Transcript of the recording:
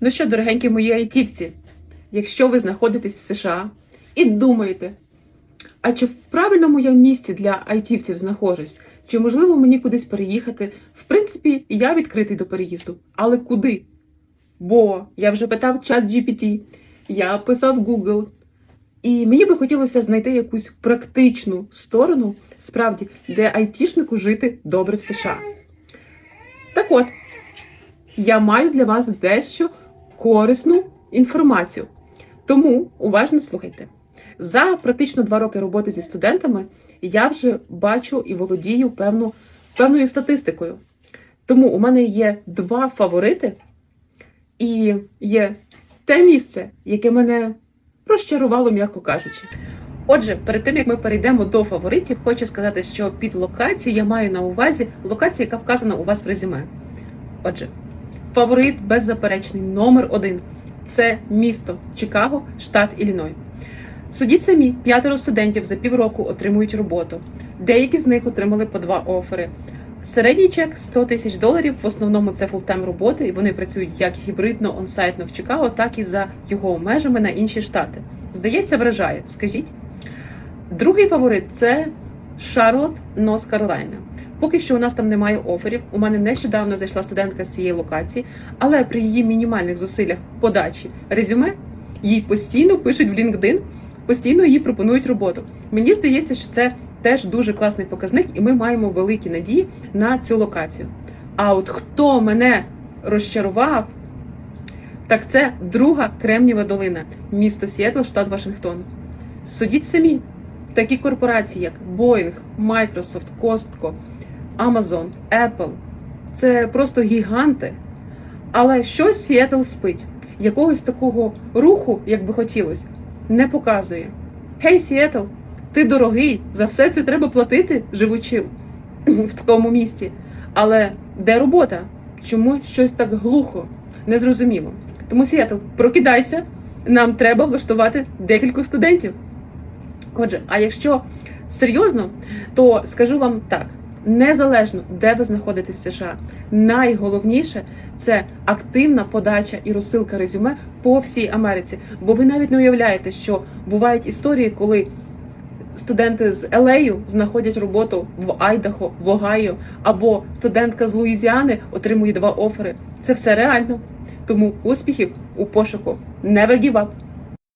Ну що, дорогенькі мої айтівці, якщо ви знаходитесь в США і думаєте, а чи в правильному я місці для айтівців знаходжусь? Чи можливо мені кудись переїхати? В принципі, я відкритий до переїзду. Але куди? Бо я вже питав чат GPT, я писав Google, і мені би хотілося знайти якусь практичну сторону, справді, де айтішнику жити добре в США. Так от, я маю для вас дещо корисну інформацію. Тому уважно слухайте. За практично два роки роботи зі студентами я вже бачу і володію певну, певною статистикою. Тому у мене є два фаворити, і є те місце, яке мене розчарувало, м'яко кажучи. Отже, перед тим як ми перейдемо до фаворитів, хочу сказати, що під локацією я маю на увазі локацію, яка вказана у вас в резюме. Отже, фаворит беззаперечний номер один це місто Чикаго, штат Ілліной. Судіть самі, п'ятеро студентів за півроку отримують роботу. Деякі з них отримали по два офери. Середній чек 100 тисяч доларів. В основному це фултайм роботи, і вони працюють як гібридно онсайтно в Чикаго, так і за його межами на інші штати. Здається, вражає. Скажіть. Другий фаворит це Шарлот, Нос Каролайна. Поки що у нас там немає оферів. У мене нещодавно зайшла студентка з цієї локації, але при її мінімальних зусиллях подачі резюме їй постійно пишуть в LinkedIn, постійно їй пропонують роботу. Мені здається, що це теж дуже класний показник, і ми маємо великі надії на цю локацію. А от хто мене розчарував, так це друга Кремнієва долина, місто Сіетл, штат Вашингтон. Судіть самі, такі корпорації, як Boeing, Microsoft, Costco, Amazon, Apple це просто гіганти. Але щось Сіетл спить. Якогось такого руху, як би хотілося, не показує. Гей, Сіетл, ти дорогий, за все це треба платити, живучи в такому місті. Але де робота? Чому щось так глухо? Незрозуміло. Тому Сіетл, прокидайся, нам треба влаштувати декілька студентів. Отже, а якщо серйозно, то скажу вам так: незалежно де ви знаходитесь в США, найголовніше це активна подача і розсилка резюме по всій Америці. Бо ви навіть не уявляєте, що бувають історії, коли студенти з Елею знаходять роботу в Айдахо, в Огайо, або студентка з Луїзіани отримує два офери. Це все реально. Тому успіхів у пошуку. Never give up!